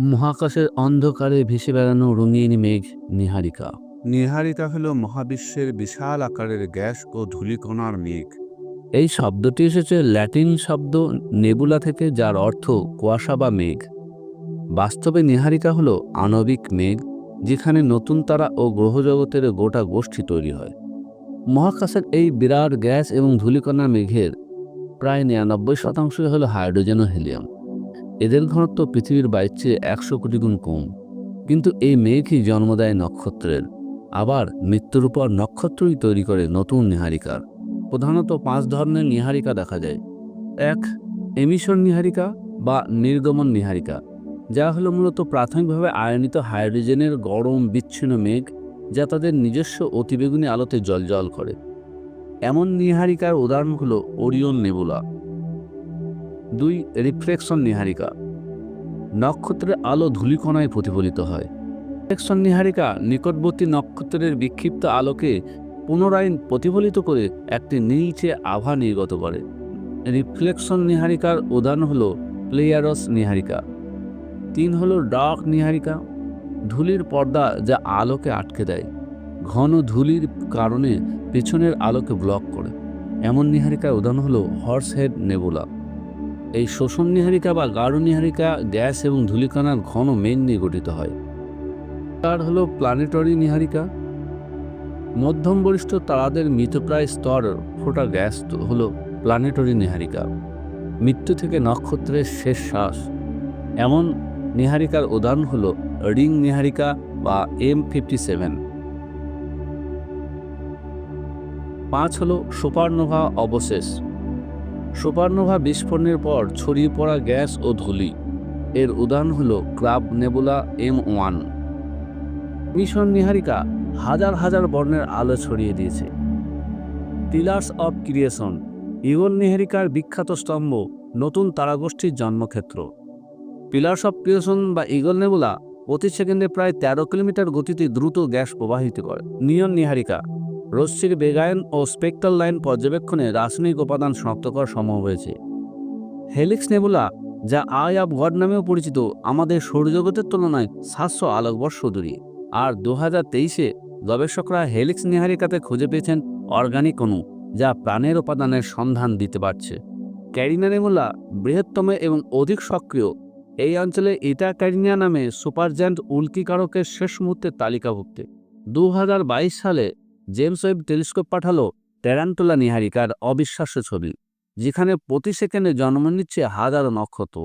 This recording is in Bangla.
মহাকাশের অন্ধকারে ভেসে বেড়ানো রঙিন মেঘ নিহারিকা। নিহারিকা হল মহাবিশ্বের বিশাল আকারের গ্যাস ও ধূলিকণার মেঘ। এই শব্দটি এসেছে ল্যাটিন শব্দ নেবুলা থেকে যার অর্থ কুয়াশা বা মেঘ। বাস্তবে নিহারিকা হলো আণবিক মেঘ যেখানে নতুন তারা ও গ্রহজগতের গোটা গোষ্ঠী তৈরি হয়। মহাকাশের এই বিরাট গ্যাস এবং ধূলিকণা মেঘের প্রায় নিরানব্বই শতাংশই হলো হাইড্রোজেন ও হিলিয়াম। এদের ঘনত্ব পৃথিবীর বাইর চেয়ে একশো কোটি গুণ কম। কিন্তু এই মেঘই জন্ম দেয় নক্ষত্রের। আবার মৃত্যুর উপর নক্ষত্রই তৈরি করে নতুন নিহারিকার। প্রধানত পাঁচ ধরনের নিহারিকা দেখা যায়। এক, এমিশন নিহারিকা বা নির্গমন নিহারিকা, যা হলো মূলত প্রাথমিকভাবে আয়নিত হাইড্রোজেনের গরম, বিচ্ছিন্ন মেঘ, যা তাদের নিজস্ব অতিবেগুনি আলোতে জলজল করে। এমন নিহারিকার উদাহরণ হলো ওরিয়ন নেবুলা। দুই রিফ্লেকশন নিহারিকা। নক্ষত্রের আলো ধূলিকণায় প্রতিফলিত হয়। রিফ্লেকশন নিহারিকা নিকটবর্তী নক্ষত্রের বিক্ষিপ্ত আলোকে পুনরায় প্রতিফলিত করে একটি নীলচে আভা নির্গত করে। রিফ্লেকশন নিহারিকার উদাহরণ হল প্লেয়ারস নিহারিকা। তিন হলো ডার্ক নিহারিকা। ধুলির পর্দা যা আলোকে আটকে দেয়। ঘন ধুলির কারণে পেছনের আলোকে ব্লক করে। এমন নিহারিকার উদাহরণ হলো হর্স হেড নেবুলা এই শোষণ নিহারিকা বা গাঢ় নিহারিকা, গ্যাস এবং ধূলিকণার ঘন মেন নিয়ে গঠিত হয়। তার হলো প্ল্যানেটরি নিহারিকা। মধ্যম বরিষ্ঠ তারাদের মৃতপ্রায় স্তর ফোটা গ্যাস হলো প্ল্যানেটরি নিহারিকা। মৃত্যু থেকে নক্ষত্রের শেষ শ্বাস। এমন নিহারিকার উদাহরণ হল রিং নিহারিকা বা এম ফিফটি সেভেন পাঁচ হলো সুপারনোভা অবশেষ। সুপারনোভা বিস্ফোরণের পর ছড়িয়ে পড়া গ্যাস ও ধূলি। এর উদাহরণ হল crab nebula M one. Mission নিহারিকা হাজার হাজার বর্ণের আলো ছড়িয়ে দিয়েছে। পিলার্স অব ক্রিয়েশন ইগল নিহারিকার বিখ্যাত স্তম্ভ, নতুন তারাগোষ্ঠীর জন্মক্ষেত্র। পিলার্স অব ক্রিয়েশন বা ইগল নেবুলা প্রতি সেকেন্ডে প্রায় তেরো কিলোমিটার গতিতে দ্রুত গ্যাস প্রবাহিত করে। নিয়ন নিহারিকা রশ্মির বেগায়ন ও স্পেকট্রাল লাইন পর্যবেক্ষণে রাসায়নিক উপাদান শনাক্ত করা সম্ভব হয়েছে। হেলিক্স নেবুলা, যা আই অফ গড নামেও পরিচিত, আমাদের সৌরজগতের তুলনায় সাতশো আলোকবর্ষ দূরে। আর দু হাজার তেইশে গবেষকরা হেলিক্স নিহারিকাতে খুঁজে পেয়েছেন অর্গানিক অণু, যা প্রাণের উপাদানের সন্ধান দিতে পারছে। ক্যারিনা নেমুলা বৃহত্তম এবং অধিক সক্রিয়, এই অঞ্চলে ইটা ক্যারিনিয়া নামে সুপারজ্যান্ট উল্কিকারকের শেষ মুহূর্তের তালিকাভুক্ত। দু হাজার বাইশ সালে জেমস ওয়েব টেলিস্কোপ পাঠালো টেরান্টোলা নিহারিকার অবিশ্বাস্য ছবি, যেখানে প্রতি সেকেন্ডে জন্ম নিচ্ছে হাজারো নক্ষত্র।